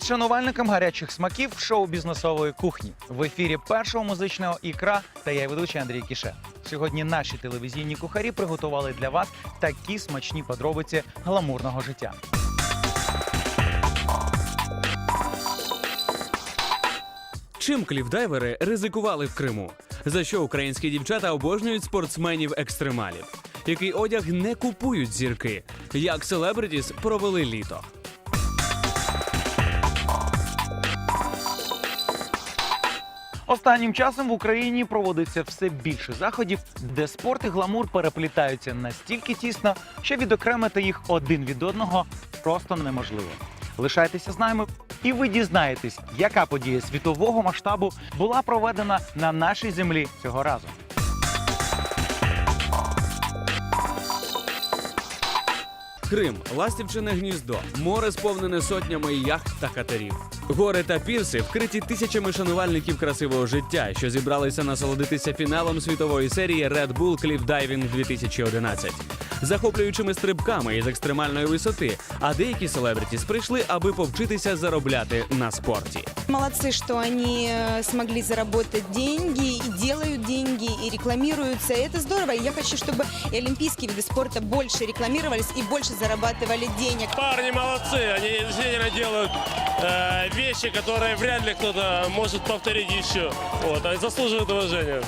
Привіт шанувальникам гарячих смаків шоу-бізнесової кухні. В ефірі першого музичного ікра та я ведучий Андрій Кіше. Сьогодні наші телевізійні кухарі приготували для вас такі смачні подробиці гламурного життя. Чим клівдайвери ризикували в Криму? За що українські дівчата обожнюють спортсменів-екстремалів? Який одяг не купують зірки? Як селебритіс провели літо? Останнім часом в Україні проводиться все більше заходів, де спорт і гламур переплітаються настільки тісно, що відокремити їх один від одного просто неможливо. Лишайтеся з нами, і ви дізнаєтесь, яка подія світового масштабу була проведена на нашій землі цього разу. Крим, ластівчине гніздо, море сповнене сотнями яхт та катерів. Гори та пірси вкриті тисячами шанувальників красивого життя, що зібралися насолодитися фіналом світової серії Red Bull Cliff Diving 2011. захоплюючими стрибками із екстремальної висоти. А деякі селебритіс прийшли, аби повчитися заробляти на спорті. Молодцы, что они э, смогли заработать деньги и делают деньги и рекламируются. И это здорово. И я хочу, чтобы и олимпийские виды спорта больше рекламировались и больше зарабатывали денег. Парни молодцы, они действительно делают э, вещи, которые вряд ли кто-то может повторить еще. Вот, они заслуживают уважения.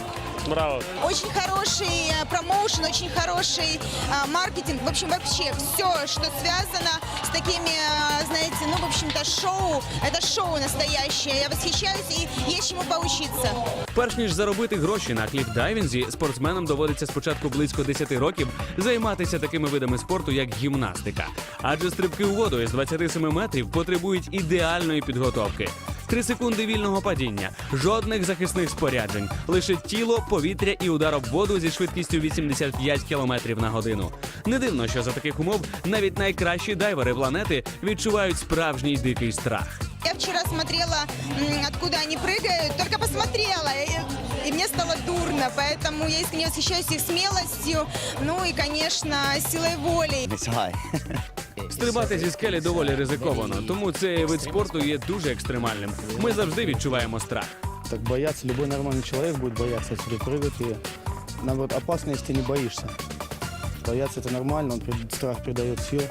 Браво. Очень хороший э, промоушен, очень хороший э, маркетинг. В общем, вообще все, что связано с такими, э, знаете, ну, в общем-то, шоу. Это шоу настоящее. Я восхищаюсь и есть чему поучиться. Перш ніж заробити гроші на кліфдайвінзі, спортсменам доводиться спочатку близько 10 років займатися такими видами спорту, як гімнастика. Адже стрибки у воду із 27 метрів потребують ідеальної підготовки. Три секунди вільного падіння, жодних захисних споряджень, лише тіло, повітря і удар об воду зі швидкістю 85 км на годину. Не дивно, що за таких умов навіть найкращі дайвери планети відчувають справжній дикий страх. Я вчера смотрела, откуда они прыгают, только посмотрела, и, и мне стало дурно, поэтому я искренне восхищаюсь их смелостью, ну и, конечно, силой воли. It's high. Стрибати зі скелі доволі ризиковано, тому цей вид спорту є дуже екстремальним. Ми завжди відчуваємо страх. Так бояться, любой нормальный человек будет бояться отсюда прыгать. И наоборот, опасно, если ты не боишься. Бояться это нормально, он при- страх придает сил,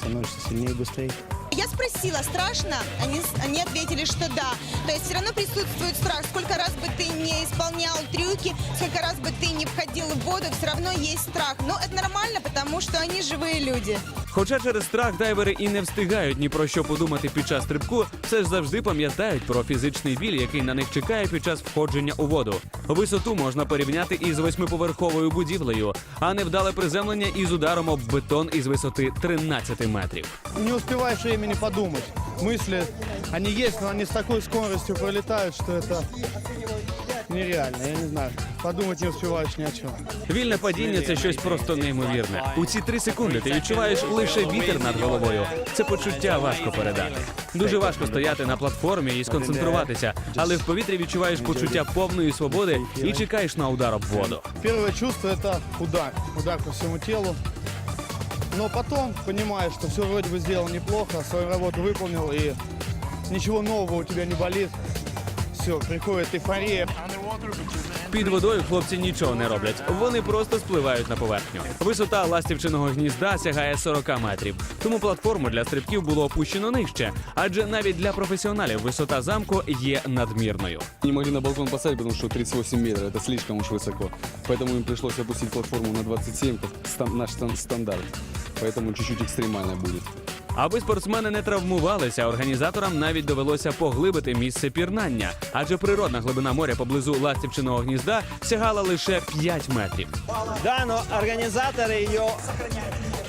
становишься сильнее, быстрее. Я спросила, страшно? Они, с- они ответили, что да. То есть все равно присутствует страх. Сколько раз бы ты не исполнял трюки, сколько раз бы ты не входил в воду, все равно есть страх. Но это нормально, потому что они живые люди. Хоча через страх дайвери і не встигають ні про що подумати під час стрибку, все ж завжди пам'ятають про фізичний біль, який на них чекає під час входження у воду. Висоту можна порівняти із восьмиповерховою будівлею, а невдале приземлення із ударом об бетон із висоти 13 метрів. Не успеваешь времени подумать. Мысли, они есть, но они с такой скоростью пролетают, что это нереально. Я не знаю, подумать не успеваешь ни о чем. Вільне падіння це щось просто неймовірне. У ці три секунди ти відчуваєш лише вітер над головою. Це почуття важко передати. Дуже важко стояти на платформі і сконцентруватися, але в повітрі відчуваєш почуття повної свободи і чекаєш на удар об воду. Первое чувство это удар. Удар по всему телу. Но потом понимаешь, что все вроде бы сделал неплохо, свою работу выполнил и ничего нового у тебя не болит. Все, приходит эйфория. Під водою хлопці нічого не роблять. Вони просто спливають на поверхню. Висота ластівчиного гнізда сягає 40 метрів. Тому платформу для стрибків було опущено нижче, адже навіть для професіоналів висота замку є надмірною. Не могли на балкон поставить, потому что 38 метров, это слишком уж высоко. Поэтому им пришлось опустить платформу на 27, как стан- наш стан- стандарт. Поэтому чуть-чуть экстремально будет. Аби спортсмени не травмувалися, організаторам навіть довелося поглибити місце пірнання, адже природна глибина моря поблизу ластівчиного гнізда сягала лише 5 метрів. Да, но организаторы ее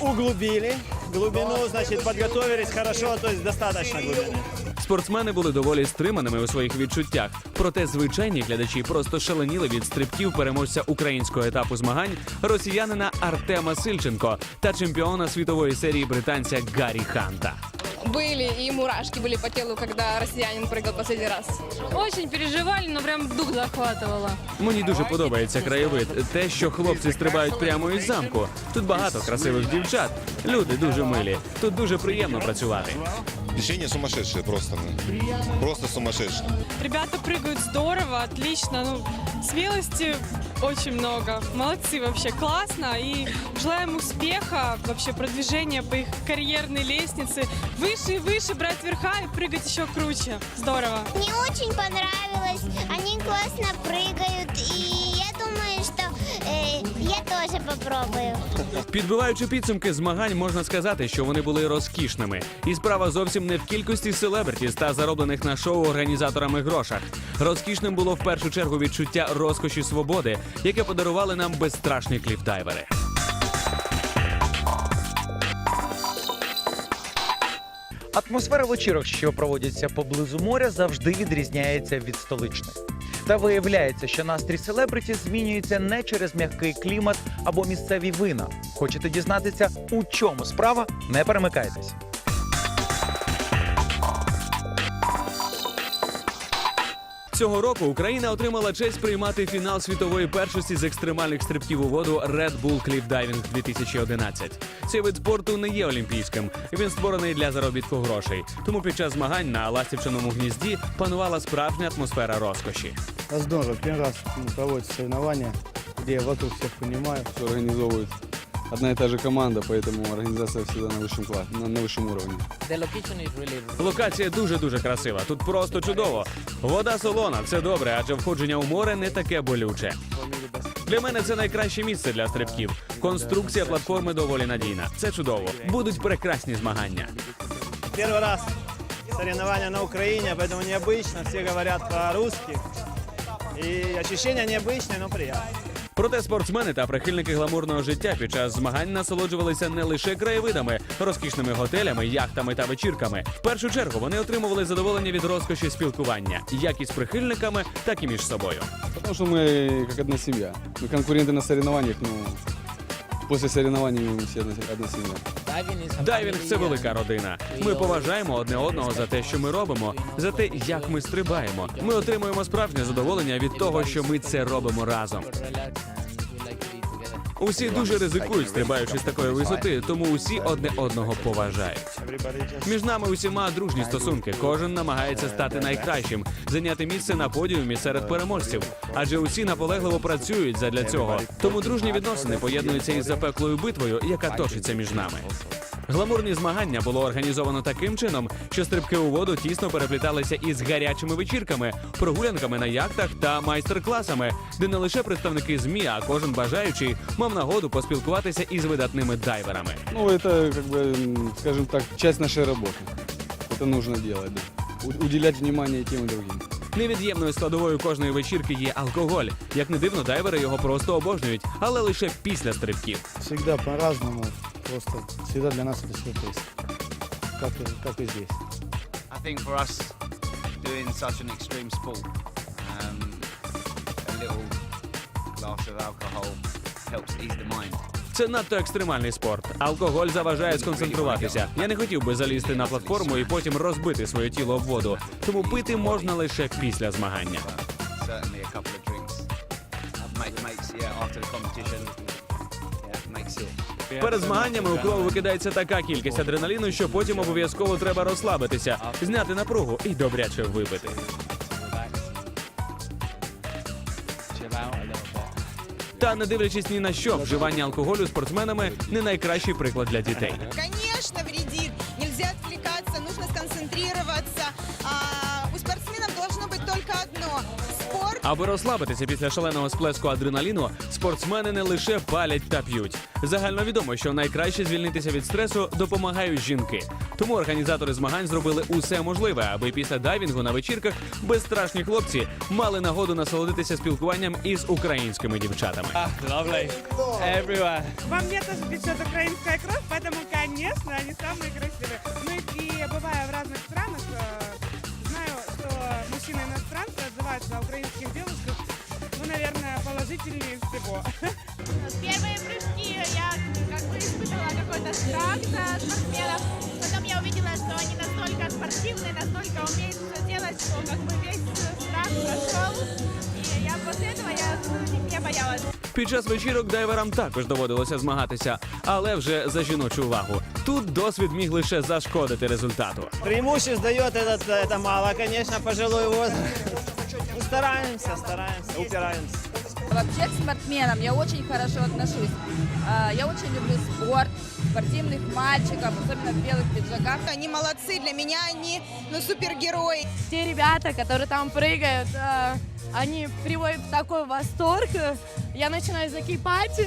углубили. Глубину, значит, подготовились хорошо, то есть достаточно глубины. Спортсмени були доволі стриманими у своїх відчуттях. Проте звичайні глядачі просто шаленіли від стрибків переможця українського етапу змагань росіянина Артема Сильченко та чемпіона світової серії британця Гаррі Ханта были, и мурашки были по телу, когда россиянин прыгал последний раз. Очень переживали, но прям дух захватывало. Мені дуже подобається краєвид. Те, що хлопці стрибають прямо із замку. Тут багато красивих дівчат. Люди дуже милі. Тут дуже приємно працювати. Впечатление сумасшедшее просто. ну. Просто сумасшедшее. Ребята прыгают здорово, отлично. Ну, смелости очень много. Молодцы вообще, классно. И желаем успеха, вообще продвижения по их карьерной лестнице. Выше и выше брать верха и прыгать еще круче. Здорово. Мне очень понравилось. Они классно прыгают. Попробую. Підбиваючи підсумки змагань, можна сказати, що вони були розкішними. І справа зовсім не в кількості селебритіс та зароблених на шоу організаторами грошах. Розкішним було в першу чергу відчуття розкоші свободи, яке подарували нам безстрашні кліфдайвери. Атмосфера вечірок, що проводяться поблизу моря, завжди відрізняється від столичної. Та виявляється, що настрій селебриті змінюється не через м'який клімат або місцеві вина. Хочете дізнатися, у чому справа? Не перемикайтесь. Цього року Україна отримала честь приймати фінал світової першості з екстремальних стрибків у воду Red Bull Cliff Diving 2011. Цей вид спорту не є олімпійським. Він створений для заробітку грошей. Тому під час змагань на ластівчаному гнізді панувала справжня атмосфера розкоші. А Здорово, первый раз м, проводятся соревнования, где я вокруг всех понимаю. Все организовывает одна и та же команда, поэтому организация всегда на высшем, классе, на, на высшем уровне. Локація дуже дуже красива. Тут просто чудово. Вода солона, це добре, адже входження у море не таке болюче. Для мене це найкраще місце для стрибків. Конструкція платформи доволі надійна. Це чудово. Будуть прекрасні змагання. Первый раз соревнования на Украине, поэтому необычно. Все говорят по-русски. И ощущения необычные, но приятные. Проте спортсмени та прихильники гламурного життя під час змагань насолоджувалися не лише краєвидами, розкішними готелями, яхтами та вечірками. В першу чергу вони отримували задоволення від розкоші спілкування, як із прихильниками, так і між собою. Потому что мы как одна семья. Мы конкуренты на соревнованиях, но после соревнований ми всі семья. Дайвінг це велика родина. Ми поважаємо одне одного за те, що ми робимо, за те, як ми стрибаємо. Ми отримуємо справжнє задоволення від того, що ми це робимо разом. Усі дуже ризикують, стрибаючи з такої висоти, тому усі одне одного поважають. Між нами усіма дружні стосунки. Кожен намагається стати найкращим, зайняти місце на подіумі серед переможців. Адже усі наполегливо працюють задля цього. Тому дружні відносини поєднуються із запеклою битвою, яка точиться між нами. Гламурні змагання було організовано таким чином, що стрибки у воду тісно перепліталися із гарячими вечірками, прогулянками на яхтах та майстер-класами, де не лише представники змі, а кожен бажаючий мав нагоду поспілкуватися із видатними дайверами. Ну, это, как бы, м, скажем так, часть нашей работы. Это нужно делать, да. У- Уделять внимание и тем, и другим. Невід'ємною складовою кожної вечірки є алкоголь. Як не дивно, дайвери його просто обожнюють, але лише після стрибків. Всегда по-разному, просто всегда для нас это сюрприз. Как, как и здесь. I think for us, doing such an extreme sport, um, a little glass of alcohol helps ease the mind. Це надто екстремальний спорт. Алкоголь заважає сконцентруватися. Я не хотів би залізти на платформу і потім розбити своє тіло в воду. Тому пити можна лише після змагання. Certainly a couple of drinks make, makes, yeah, after the competition, Перед змаганнями у кров викидається така кількість адреналіну, що потім обов'язково треба розслабитися, зняти напругу і добряче випити. Та не дивлячись ні на що, вживання алкоголю спортсменами не найкращий приклад для дітей. Звісно, вредить. Нельзя Аби розслабитися після шаленого сплеску адреналіну, спортсмени не лише палять та п'ють. Загально відомо, що найкраще звільнитися від стресу допомагають жінки. Тому організатори змагань зробили усе можливе, аби після дайвінгу на вечірках безстрашні хлопці мали нагоду насолодитися спілкуванням із українськими дівчатами. Lovely. Everywhere. Во мне тоже течет украинская кровь, поэтому, конечно, они самые красивые. Ну и бывая в разных странах, э, знаю, что мужчины-иностранцы отзываются о украинских девушках, ну, наверное, положительнее всего. Первые прыжки я как бы испытывала какой-то страх за спортсменов. Потом я увидела, что они настолько спортивные, настолько умеют все делать, что как бы весь страх прошел. И я просто после этого я ну, не боялась. Під час вечірок дайверам також доводилося змагатися, але вже за жіночу увагу. Тут досвід міг лише зашкодити результату. Преимуществ дает этот, это мало, конечно, пожилой возраст. Ну, стараемся, стараемся, упираемся. Вообще к спортсменам я очень хорошо отношусь. А, Я очень люблю спорт, спортивных мальчиков, особенно в белых пиджаках. Они молодцы, для меня они ну, супергерои. Те ребята, которые там прыгают, а, они приводят в такой восторг. Я начинаю закипать.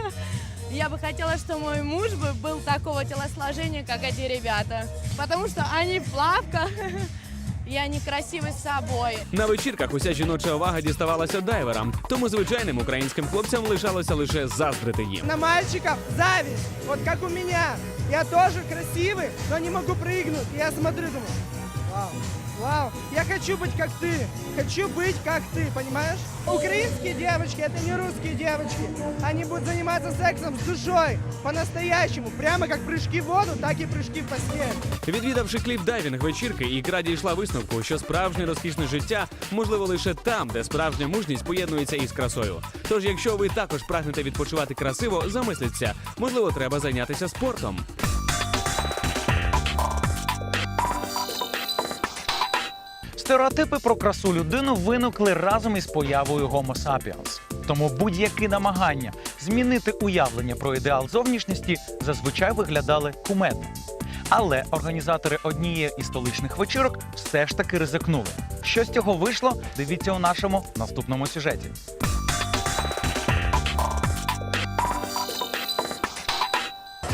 Я бы хотела, чтобы мой муж бы был такого телосложения, как эти ребята. Потому что они в плавках, и они красивы с собой. На вечірках уся жіноча увага діставалася дайверам, тому звичайним українським хлопцям лишалося лише заздрити їм. На мальчиков зависть, вот как у меня. Я тоже красивый, но не могу прыгнуть. Я смотрю, думаю, вау, вау, я хочу быть как ты, хочу быть как ты, понимаешь? Украинские девочки, это не русские девочки. Они будут заниматься сексом с душой, по-настоящему, прямо как прыжки в воду, так и прыжки в постель. Відвідавши кліп дайвінг вечірки, ікра дійшла висновку, що справжнє розкішне життя можливо лише там, де справжня мужність поєднується із красою. Тож, якщо ви також прагнете відпочивати красиво, замисліться, можливо, треба зайнятися спортом. Стереотипи про красу людину виникли разом із появою Homo sapiens. Тому будь-які намагання змінити уявлення про ідеал зовнішності зазвичай виглядали кумедно. Але організатори однієї із столичних вечірок все ж таки ризикнули. Що з цього вийшло? Дивіться у нашому наступному сюжеті.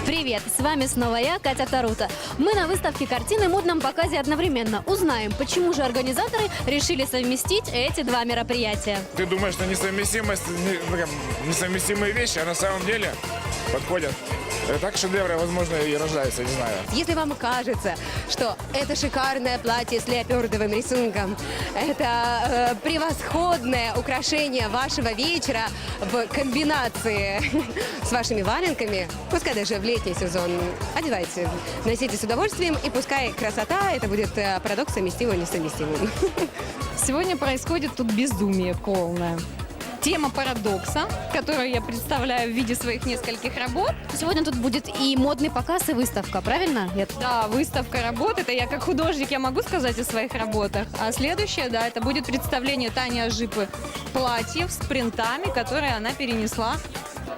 Привет, с вами снова я, Катя Тарута. Мы на выставке картины в модном показе одновременно. Узнаем, почему же организаторы решили совместить эти два мероприятия. Ты думаешь, что несовместимость, несовместимые вещи, а на самом деле подходят. Э, Так шедевры, возможно, и рождаются, не знаю. Если вам кажется, что это шикарное платье с леопердовым рисунком, это э, превосходное украшение вашего вечера в комбинации с вашими валенками, пускай даже в летний сезон, одевайте, носите с удовольствием, и пускай красота, это будет э, парадокс совместимым и несовместимым. Сегодня происходит тут безумие полное. Тема парадокса, которую я представляю в виде своих нескольких работ. Сегодня тут будет и модный показ, и выставка, правильно? Я- Да, выставка работ. Это я как художник, я могу сказать о своих работах. А следующее, да, это будет представление Тани Ажипы платьев с принтами, которые она перенесла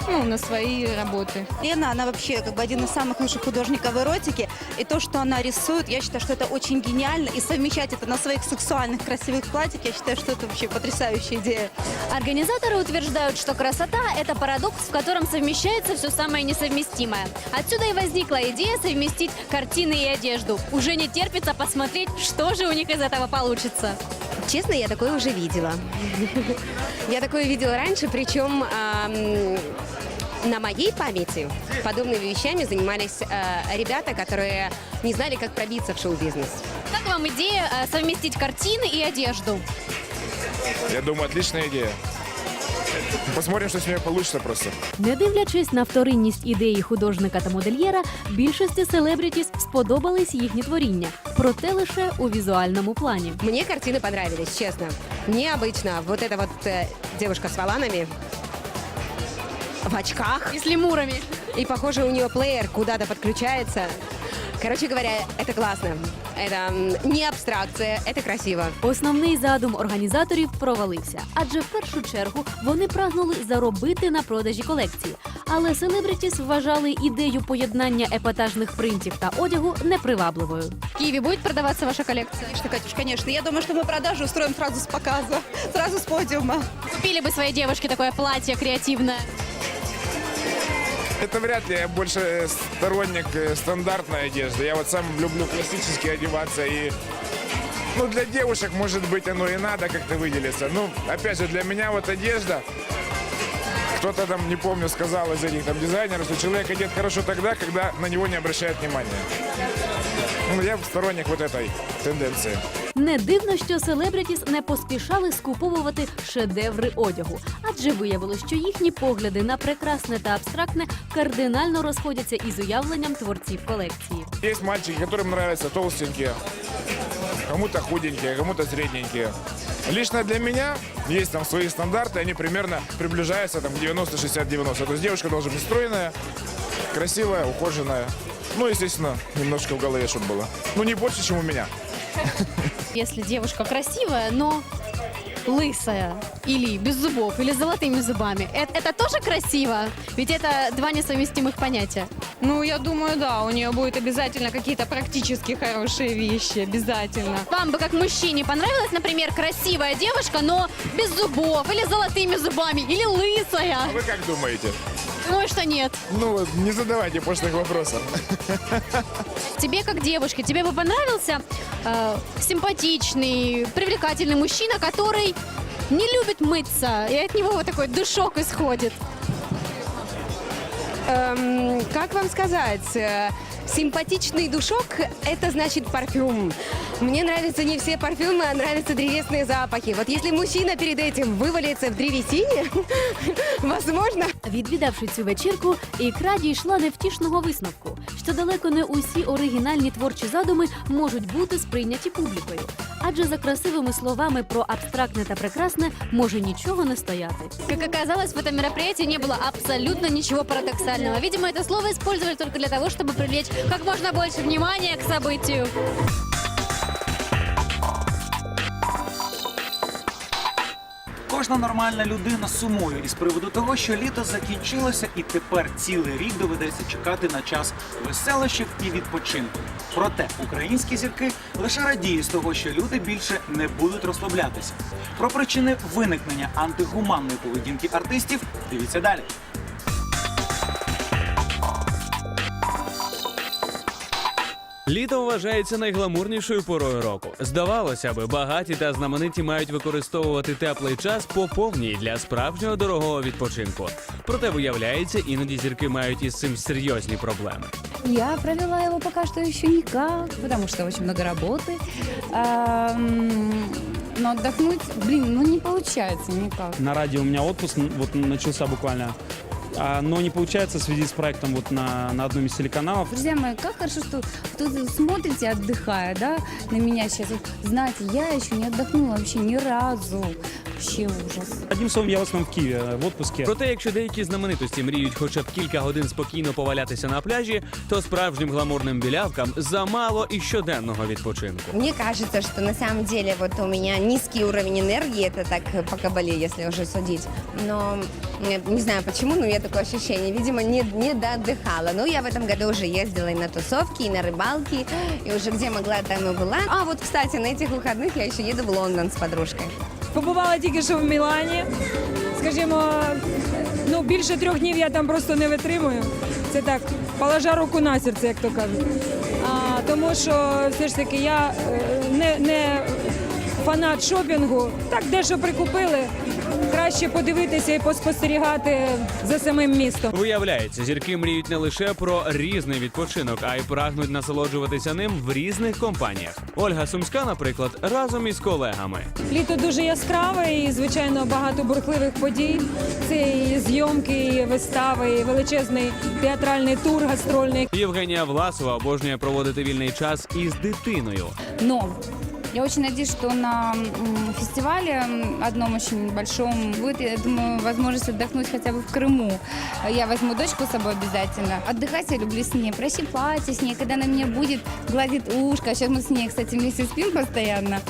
ну, на свои работы. Лена, она вообще как бы один из самых лучших художников эротики. И то, что она рисует, я считаю, что это очень гениально. И совмещать это на своих сексуальных красивых платьях, я считаю, что это вообще потрясающая идея. Организаторы утверждают, что красота – это парадокс, в котором совмещается все самое несовместимое. Отсюда и возникла идея совместить картины и одежду. Уже не терпится посмотреть, что же у них из этого получится. Честно, я такое уже видела. Я такое видела раньше, причем ам, на моей памяти подобными вещами занимались э, ребята, которые не знали, как пробиться в шоу-бизнес. Как вам идея э, совместить картины и одежду? Я думаю, отличная идея. Посмотрим, что с нее получится просто. Не дивлячись на вторинність ідеї художника та модельєра, більшості селебрітіс сподобались їхні творіння, проте лише у візуальному плані. Мне картины понравились, честно. Необычно. Вот эта вот э, девушка с валанами в очках. И с лемурами. И, похоже, у нее плеер куда-то подключается. Короче говоря, это классно. Это м, не абстракция, это красиво. Основний задум організаторів провалився, адже в першу чергу вони прагнули заробити на продажі колекції. Але селебрітіс вважали ідею поєднання епатажних принтів та одягу непривабливою. В Києві буде продаватися ваша колекція? Конечно, Катюш, конечно. Я думаю, что мы продажу устроим сразу с показа, сразу с подиума. Купили бы своей девушке такое платье креативное. Это вряд ли, я больше сторонник э, стандартной одежды. Я вот сам люблю классически одеваться и ну, для девушек, может быть, оно и надо как-то выделиться. Ну, опять же, для меня вот одежда, кто-то там, не помню, сказал из этих там дизайнеров, что человек одет хорошо тогда, когда на него не обращают внимания. Ну, я сторонник вот этой тенденции. Не дивно, що селебрітіс не поспішали скуповувати шедеври одягу, адже виявилось, що їхні погляди на прекрасне та абстрактне кардинально розходяться із уявленням творців колекції. Есть мальчики, которым нравятся толстенькие, кому-то худенькие, кому-то средненькие. Лично для меня есть там свои стандарты, они примерно приближаются там, к 90-60-90. То есть девушка должна быть стройная, красивая, ухоженная. Ну, естественно, немножко в голове, чтобы было. Ну, не больше, чем у меня. Если девушка красивая, но лысая или без зубов, или с золотыми зубами, это, это тоже красиво? Ведь это два несовместимых понятия. Ну, я думаю, да, у нее будет обязательно какие-то практически хорошие вещи, обязательно. Вам бы как мужчине понравилась, например, красивая девушка, но без зубов, или с золотыми зубами, или лысая? А вы как думаете? Думаю, что нет. Ну, вот, не задавайте пошлых вопросов. Тебе как девушке, тебе бы понравился э, симпатичный, привлекательный мужчина, который не любит мыться, и от него вот такой душок исходит Эм, как вам сказать? Э, Симпатичный душок – это значит парфюм. Мне нравятся не все парфюмы, а нравятся древесные запахи. Вот если мужчина перед этим вывалится в древесине, возможно, Відвідавши цю вечірку, ікра дійшла невтішного висновку, що далеко не усі оригінальні творчі задуми можуть бути сприйняті публікою. Адже за красивими словами про абстрактне та прекрасне може нічого не стояти. Как оказалось, в этом мероприятии не было абсолютно ничего парадоксального. Видимо, это слово использовали только для того, чтобы привлечь как можно больше внимания к событию. Кожна нормальна людина сумує із приводу того, що літо закінчилося, і тепер цілий рік доведеться чекати на час веселощів і відпочинку. Проте українські зірки лише радіють з того, що люди більше не будуть розслаблятися. Про причини виникнення антигуманної поведінки артистів дивіться далі. Літо вважається найгламурнішою порою року. Здавалося би, багаті та знамениті мають використовувати теплий час по повній для справжнього дорогого відпочинку. Проте виявляється, іноді зірки мають із цим серйозні проблеми. Я провела его пока что еще никак, потому что очень много работы. Ам, Но отдохнуть, блин, ну не получается никак. На радио у меня отпуск н- вот начался буквально. А, но не получается в связи с проектом вот на, на одном из телеканалов. Друзья мои, как хорошо, что кто-то смотрите, отдыхая, да, на меня сейчас. Вот, знаете, я еще не отдохнула вообще ни разу. Вообще ужас. Одним словом, я в основном в Киеве, в отпуске. Проте, якщо деякі знаменитості мріють хоча б кілька годин спокійно повалятися на пляжі, то справжнім гламурним білявкам замало і щоденного відпочинку. мне кажется, что на самом деле вот у меня низкий уровень энергии, это так э, по кабале, если уже судить. Но э, не знаю почему, но я такое ощущение, видимо, не, не доотдыхала. Ну, я в этом году уже ездила и на тусовки, и на рыбалки, и уже где могла, там и была. А вот, кстати, на этих выходных я еще еду в Лондон с подружкой. Побувала тільки що в Мілані. Скажімо, ну більше трьох днів я там просто не витримую. Це так, положа руку на серце, як то кажуть. А, тому що все ж таки я е, не, не фанат шопінгу. Так дещо прикупили. Краще подивитися і поспостерігати за самим містом. Виявляється, зірки мріють не лише про різний відпочинок, а й прагнуть насолоджуватися ним в різних компаніях. Ольга Сумська, наприклад, разом із колегами. Літо дуже яскраве і, звичайно, багато бурхливих подій. Це і зйомки, і вистави, і величезний театральний тур гастрольний. Євгенія Власова обожнює проводити вільний час із дитиною. Но я очень надеюсь, что на м, фестивале м, одном очень большом будет, я думаю, возможность отдохнуть хотя бы в Крыму. Я возьму дочку с собой обязательно. Отдыхать я люблю с ней, прощипаться с ней, когда она меня будет гладит ушко. Сейчас мы с ней, кстати, вместе спим постоянно.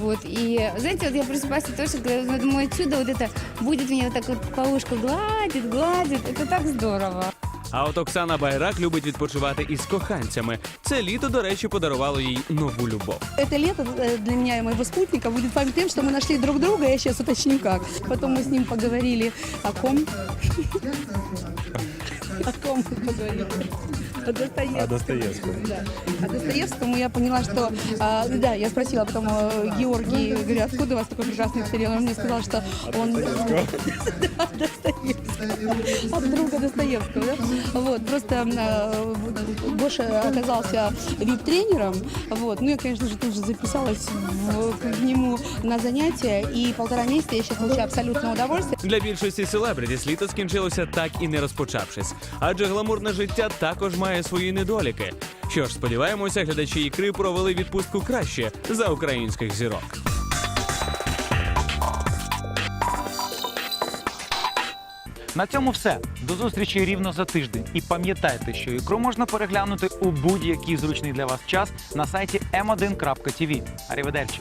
Вот, и знаете, вот я просыпаюсь от того, что когда, думаю, отсюда вот это будет меня вот так вот по ушку гладит, гладит. Это так здорово. А от Оксана Байрак любить відпочивати із коханцями. Це літо, до речі, подарувало їй нову любов. Это лето э, для меня и моего спутника будет память тем, что мы нашли друг друга, я сейчас уточню как. Потом мы с ним поговорили о ком. О ком мы поговорили? О Достоевском. О Достоевском. Да. О Достоевском я поняла, что... а, да, я спросила потом э, Георгий, говорю, откуда у вас такой прекрасный экстерьер? Он мне сказал, что он... Да, Достоевского. От друга Достоевского, да? Вот, просто э, Гоша оказался вип-тренером, вот, ну я, конечно же, тут же записалась в- к нему на занятия, и полтора месяца я сейчас получаю абсолютное удовольствие. Для більшості селебритіс літо скінчилося так і не розпочавшись, адже гламурне життя також має свої недоліки. Що ж, сподіваємося, глядачі ікри провели відпустку краще за українських зірок. На цьому все. До зустрічі рівно за тиждень. І пам'ятайте, що ікру можна переглянути у будь-який зручний для вас час на сайті m1.tv. Аріведерчі.